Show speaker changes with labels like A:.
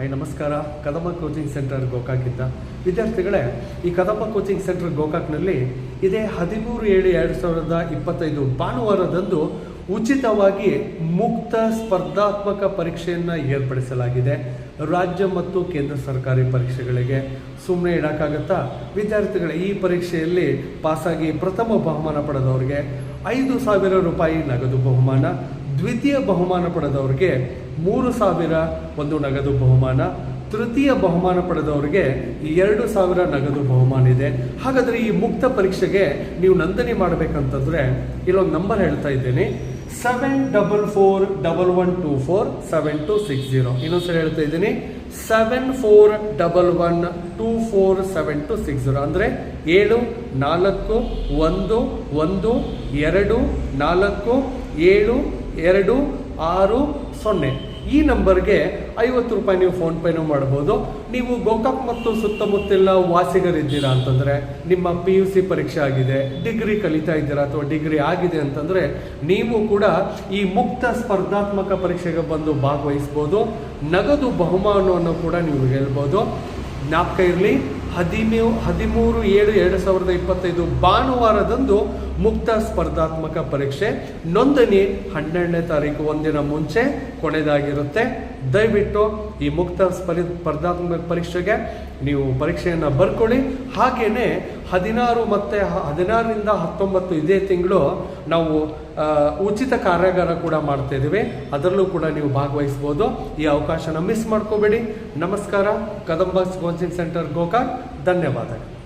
A: High ನಮಸ್ಕಾರ. ಕದಮ coaching centre ಗೋಕಾಕಿಂದ ವಿದ್ಯಾರ್ಥಿಗಳೇ, ಈ ಕದಮ ಕೋಚಿಂಗ್ ಸೆಂಟರ್ ಗೋಕಾಕ್ನಲ್ಲಿ ಇದೇ ಹದಿಮೂರು ಏಳು ಎರಡು ಸಾವಿರದ ಇಪ್ಪತ್ತೈದು ಭಾನುವಾರದಂದು ಉಚಿತವಾಗಿ ಮುಕ್ತ ಸ್ಪರ್ಧಾತ್ಮಕ ಪರೀಕ್ಷೆಯನ್ನು ಏರ್ಪಡಿಸಲಾಗಿದೆ. ರಾಜ್ಯ ಮತ್ತು ಕೇಂದ್ರ ಸರ್ಕಾರಿ ಪರೀಕ್ಷೆಗಳಿಗೆ ಸುಮ್ಮನೆ ಇಡೋಕ್ಕಾಗತ್ತಾ ವಿದ್ಯಾರ್ಥಿಗಳ, ಈ ಪರೀಕ್ಷೆಯಲ್ಲಿ ಪಾಸಾಗಿ ಪ್ರಥಮ ಬಹುಮಾನ ಪಡೆದವರಿಗೆ ಐದು ಸಾವಿರ ರೂಪಾಯಿ ನಗದು ಬಹುಮಾನ ದ್ವಿತೀಯ ಬಹುಮಾನ ಪಡೆದವರಿಗೆ ಮೂರು ಸಾವಿರ ಒಂದು ನಗದು ಬಹುಮಾನ, ತೃತೀಯ ಬಹುಮಾನ ಪಡೆದವರಿಗೆ ಎರಡು ಸಾವಿರ ನಗದು ಬಹುಮಾನ ಇದೆ. ಹಾಗಾದರೆ ಈ ಮುಕ್ತ ಪರೀಕ್ಷೆಗೆ ನೀವು ನೋಂದಣಿ ಮಾಡಬೇಕಂತಂದರೆ ಇಲ್ಲೊಂದು ನಂಬರ್ ಹೇಳ್ತಾ ಇದ್ದೀನಿ. Seven double four double one two four seven two six zero ಇನ್ನೊಂದ್ಸರಿ ಹೇಳ್ತಾ ಇದ್ದೀನಿ. Seven four double one two four seven two six zero ಅಂದರೆ ಏಳು, ನಾಲ್ಕು, ಒಂದು ಒಂದು, ಎರಡು, ನಾಲ್ಕು, ಏಳು ಎರಡು ಆರು ಸೊನ್ನೆ. ಈ ನಂಬರ್ಗೆ ಐವತ್ತು ರೂಪಾಯಿ ನೀವು ಫೋನ್ಪೇನೂ ಮಾಡ್ಬೋದು. ನೀವು ಗೋಕಾಕ್ ಮತ್ತು ಸುತ್ತಮುತ್ತಲ ವಾಸಿಗರಿದ್ದೀರಾ ಅಂತಂದರೆ, ನಿಮ್ಮ ಪಿ ಯು ಸಿ ಪರೀಕ್ಷೆ ಆಗಿದೆ, ಡಿಗ್ರಿ ಕಲಿತಾ ಇದ್ದೀರಾ ಅಥವಾ ಡಿಗ್ರಿ ಆಗಿದೆ ಅಂತಂದರೆ, ನೀವು ಕೂಡ ಈ ಮುಕ್ತ ಸ್ಪರ್ಧಾತ್ಮಕ ಪರೀಕ್ಷೆಗೆ ಬಂದು ಭಾಗವಹಿಸ್ಬೋದು. ನಗದು ಬಹುಮಾನವನ್ನು ಕೂಡ ನೀವು ಹೇಳ್ಬೋದು ಜ್ಞಾಪಕ ಇರಲಿ ಹದಿಮೂ, ಹದಿಮೂರು ಏಳು ಎರಡು ಸಾವಿರದ ಇಪ್ಪತ್ತೈದು ಭಾನುವಾರದಂದು ಮುಕ್ತ ಸ್ಪರ್ಧಾತ್ಮಕ ಪರೀಕ್ಷೆ. ನೋಂದಣಿ ಹನ್ನೆರಡನೇ ತಾರೀಕು ಒಂದಿನ ಮುಂಚೆ ಕೊನೆಯದಾಗಿರುತ್ತೆ. ದಯವಿಟ್ಟು ಈ ಮುಕ್ತ ಸ್ಪರಿ, ಸ್ಪರ್ಧಾತ್ಮಕ ಪರೀಕ್ಷೆಗೆ ನೀವು ಪರೀಕ್ಷೆಯನ್ನು ಬರ್ಕೊಳ್ಳಿ. ಹಾಗೆಯೇ ಹದಿನಾರು ಮತ್ತು ಹದಿನಾರರಿಂದ ಹತ್ತೊಂಬತ್ತು ಇದೇ ತಿಂಗಳು ನಾವು ಉಚಿತ ಕಾರ್ಯಾಗಾರ ಕೂಡ ಮಾಡ್ತಾ ಇದ್ದೀವಿ. ಅದರಲ್ಲೂ ಕೂಡ ನೀವು ಭಾಗವಹಿಸ್ಬೋದು. ಈ ಅವಕಾಶನ ಮಿಸ್ ಮಾಡ್ಕೋಬೇಡಿ. ನಮಸ್ಕಾರ. Kadamba coaching centre Gokak. ಧನ್ಯವಾದಗಳು.